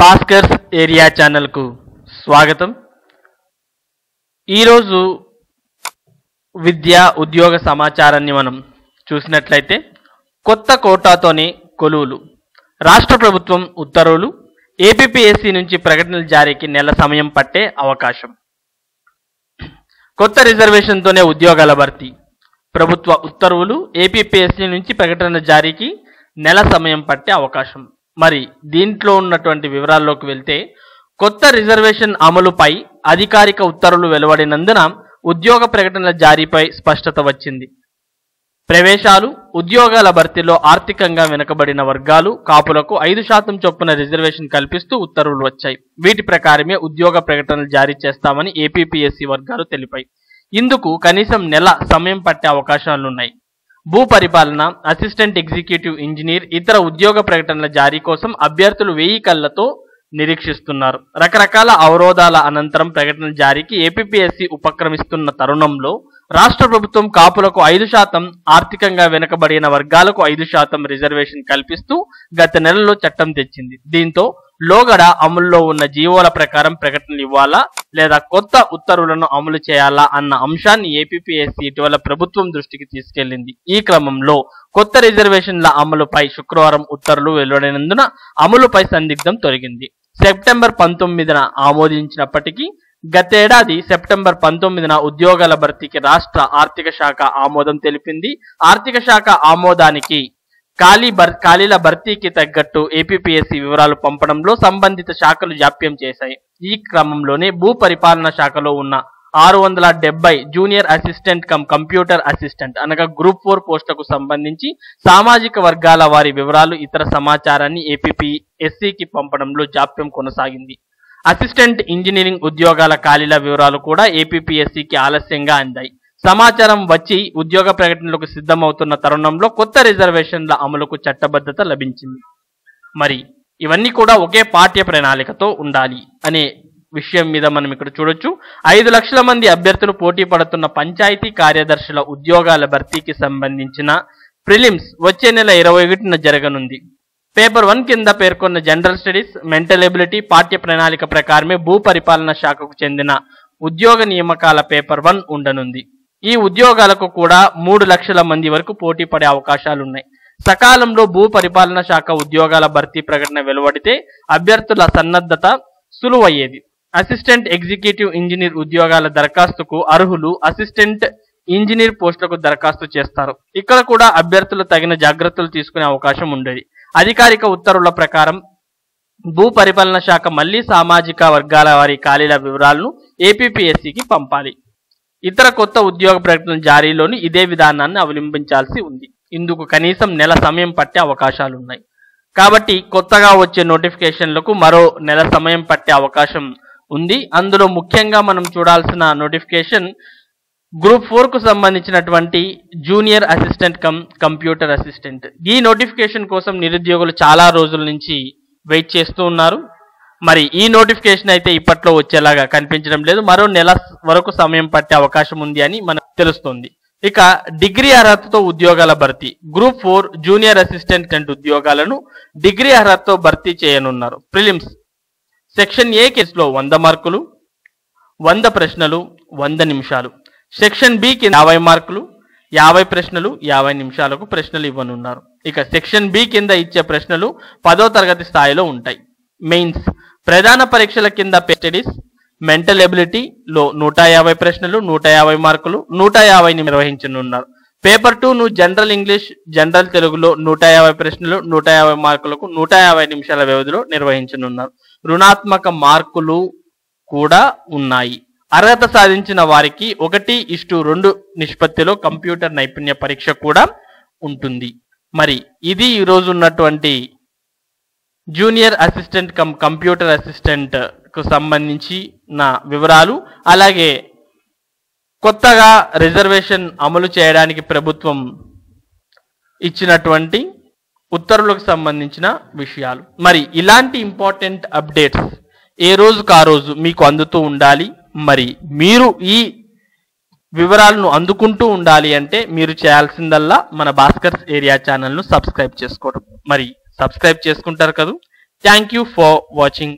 Bhaskar's area ఛానల్కు స్వాగతం. ఈరోజు విద్య ఉద్యోగ సమాచారాన్ని మనం చూసినట్లయితే కొత్త కోటాతోనే కొలువులు. రాష్ట్ర ప్రభుత్వం ఉత్తర్వులు ఏపీపీఎస్సీ నుంచి ప్రకటనల జారీకి నెల సమయం పట్టే అవకాశం. కొత్త రిజర్వేషన్తోనే ఉద్యోగాల భర్తీ. ప్రభుత్వ ఉత్తర్వులు ఏపీపీఎస్సీ నుంచి ప్రకటన జారీకి నెల సమయం పట్టే అవకాశం. మరి దీంట్లో ఉన్నటువంటి వివరాల్లోకి వెళ్తే కొత్త రిజర్వేషన్ అమలుపై అధికారిక ఉత్తర్వులు వెలువడినందున ఉద్యోగ ప్రకటనల జారీపై స్పష్టత వచ్చింది. ప్రవేశాలు ఉద్యోగాల భర్తీలో ఆర్థికంగా వెనుకబడిన వర్గాలు కాపులకు ఐదు శాతం చొప్పున రిజర్వేషన్ కల్పిస్తూ ఉత్తర్వులు వచ్చాయి. వీటి ప్రకారమే ఉద్యోగ ప్రకటనలు జారీ చేస్తామని ఏపీపీఎస్సీ వర్గాలు తెలిపాయి. ఇందుకు కనీసం నెల సమయం పట్టే అవకాశాలున్నాయి. భూ పరిపాలన అసిస్టెంట్ ఎగ్జిక్యూటివ్ ఇంజనీర్ ఇతర ఉద్యోగ ప్రకటనల జారీ కోసం అభ్యర్థులు వెయ్యి కళ్ళతో నిరీక్షిస్తున్నారు. రకరకాల అవరోధాల అనంతరం ప్రకటన జారీకి ఏపీపీఎస్సీ ఉపక్రమిస్తున్న తరుణంలో రాష్ట్ర ప్రభుత్వం కాపులకు ఐదు శాతం ఆర్థికంగా వెనుకబడిన వర్గాలకు ఐదు శాతం రిజర్వేషన్ కల్పిస్తూ గత నెలలో చట్టం తెచ్చింది. దీంతో లోగడ అమల్లో ఉన్న జీవోల ప్రకారం ప్రకటనలు ఇవ్వాలా? లేదా కొత్త ఉత్తర్వులను అమలు చేయాలా అన్న అంశాన్ని ఏపీపీఎస్సీ ఇటీవల ప్రభుత్వం దృష్టికి తీసుకెళ్ళింది ఈ క్రమంలో కొత్త రిజర్వేషన్ల అమలుపై శుక్రవారం ఉత్తర్వులు వెలువడినందున అమలుపై సందిగ్ధం తొలగింది. సెప్టెంబర్ పంతొమ్మిదిన ఆమోదించినప్పటికీ గతేడాది సెప్టెంబర్ పంతొమ్మిదిన ఉద్యోగాల భర్తీకి రాష్ట్ర ఆర్థిక శాఖ ఆమోదం తెలిపింది. ఆర్థిక శాఖ ఆమోదానికి ఖాళీ భర్ ఖాళీల భర్తీకి తగ్గట్టు ఏపీపీఎస్సీ వివరాలు పంపడంలో సంబంధిత శాఖలు జాప్యం చేశాయి. ఈ క్రమంలోనే భూ పరిపాలన శాఖలో ఉన్న ఆరు వందల డెబ్బై junior assistant cum computer assistant అనగా గ్రూప్ ఫోర్ పోస్టులకు సంబంధించి సామాజిక వర్గాల వారి వివరాలు ఇతర సమాచారాన్ని ఏపీపీఎస్సీకి పంపడంలో జాప్యం కొనసాగింది. అసిస్టెంట్ ఇంజనీరింగ్ ఉద్యోగాల ఖాళీల వివరాలు కూడా ఏపీపీఎస్సీకి ఆలస్యంగా అందాయి. సమాచారం వచ్చి ఉద్యోగ ప్రకటనలకు సిద్ధమవుతున్న తరుణంలో కొత్త రిజర్వేషన్ల అమలుకు చట్టబద్ధత లభించింది. మరి ఇవన్నీ కూడా ఒకే పాఠ్య ప్రణాళికతో ఉండాలి అనే విషయం మీద మనం ఇక్కడ చూడొచ్చు. ఐదు లక్షల మంది అభ్యర్థులు పోటీ పడుతున్న పంచాయతీ కార్యదర్శుల ఉద్యోగాల భర్తీకి సంబంధించిన ప్రిలిమ్స్ వచ్చే నెల ఇరవై ఒకటిన జరగనుంది. పేపర్ వన్ కింద పేర్కొన్న జనరల్ స్టడీస్ మెంటల్ ఎబిలిటీ పాఠ్య ప్రణాళిక ప్రకారమే భూ పరిపాలన శాఖకు చెందిన ఉద్యోగ నియామకాల పేపర్ వన్ ఉండనుంది. ఈ ఉద్యోగాలకు కూడా మూడు లక్షల మంది వరకు పోటీ పడే అవకాశాలున్నాయి. సకాలంలో భూ పరిపాలన శాఖ ఉద్యోగాల భర్తీ ప్రకటన వెలువడితే అభ్యర్థుల సన్నద్ధత సులువయ్యేది. అసిస్టెంట్ ఎగ్జిక్యూటివ్ ఇంజనీర్ ఉద్యోగాల దరఖాస్తుకు అర్హులు అసిస్టెంట్ ఇంజనీర్ పోస్టులకు దరఖాస్తు చేస్తారు. ఇక్కడ కూడా అభ్యర్థులు తగిన జాగ్రత్తలు తీసుకునే అవకాశం ఉండేది. అధికారిక ఉత్తర్వుల ప్రకారం భూ పరిపాలన శాఖ మళ్ళీ సామాజిక వర్గాల వారి ఖాళీల వివరాలను ఏపీపీఎస్సీకి పంపాలి. ఇతర కొత్త ఉద్యోగ ప్రకటన జారీలోని ఇదే విధానాన్ని అవలంబించాల్సి ఉంది. ఇందుకు కనీసం నెల సమయం పట్టే అవకాశాలున్నాయి. కాబట్టి కొత్తగా వచ్చే నోటిఫికేషన్లకు మరో నెల సమయం పట్టే అవకాశం ఉంది. అందులో ముఖ్యంగా మనం చూడాల్సిన నోటిఫికేషన్ గ్రూప్ ఫోర్కు సంబంధించినటువంటి junior assistant cum computer assistant. ఈ నోటిఫికేషన్ కోసం నిరుద్యోగులు చాలా రోజుల నుంచి వెయిట్ చేస్తూ ఉన్నారు. మరి ఈ నోటిఫికేషన్ అయితే ఇప్పట్లో వచ్చేలాగా కనిపించడం లేదు. మరో నెల వరకు సమయం పట్టే అవకాశం ఉంది అని మనకు తెలుస్తుంది. ఇక డిగ్రీ అర్హతతో ఉద్యోగాల భర్తీ. గ్రూప్ ఫోర్ జూనియర్ అసిస్టెంట్ ఉద్యోగాలను డిగ్రీ అర్హతతో భర్తీ చేయనున్నారు. ప్రిలిమ్స్. సెక్షన్ ఏ కేసులో వంద మార్కులు వంద ప్రశ్నలు వంద నిమిషాలు. సెక్షన్ బి కింద యాభై మార్కులు యాభై ప్రశ్నలు యాభై నిమిషాలకు ప్రశ్నలు ఇవ్వనున్నారు. ఇక సెక్షన్ బి కింద ఇచ్చే ప్రశ్నలు పదో తరగతి స్థాయిలో ఉంటాయి. మెయిన్స్. ప్రధాన పరీక్షల కింద స్టడీస్ మెంటల్ ఎబిలిటీలో నూట యాభై ప్రశ్నలు నూట యాభై మార్కులు నూట యాభైని నిర్వహించనున్నారు. పేపర్ టూ ను జనరల్ ఇంగ్లీష్ జనరల్ తెలుగులో నూట యాభై ప్రశ్నలు నూట యాభై మార్కులకు నూట యాభై నిమిషాల వ్యవధిలో నిర్వహించనున్నారు. రుణాత్మక మార్కులు కూడా ఉన్నాయి. అర్హత సాధించిన వారికి ఒకటి ఇష్టు రెండు నిష్పత్తిలో కంప్యూటర్ నైపుణ్య పరీక్ష కూడా ఉంటుంది. మరి ఇది ఈరోజు ఉన్నటువంటి junior assistant cum computer assistant కు సంబంధించి నా వివరాలు. అలాగే కొత్తగా రిజర్వేషన్ అమలు చేయడానికి ప్రభుత్వం ఇచ్చినటువంటి ఉత్తర్వులకు సంబంధించిన విషయాలు. మరి ఇలాంటి ఇంపార్టెంట్ అప్డేట్స్ ఏ రోజుకు ఆ రోజు మీకు అందుతూ ఉండాలి? మరి మీరు ఈ వివరాలను అందుకుంటూ ఉండాలి అంటే మీరు చేయాల్సిందల్లా మన భాస్కర్స్ ఏరియా ఛానల్ను సబ్స్క్రైబ్ చేసుకోవడం. మరి సబ్స్క్రైబ్ చేసుకుంటారు కదా. Thank you for watching.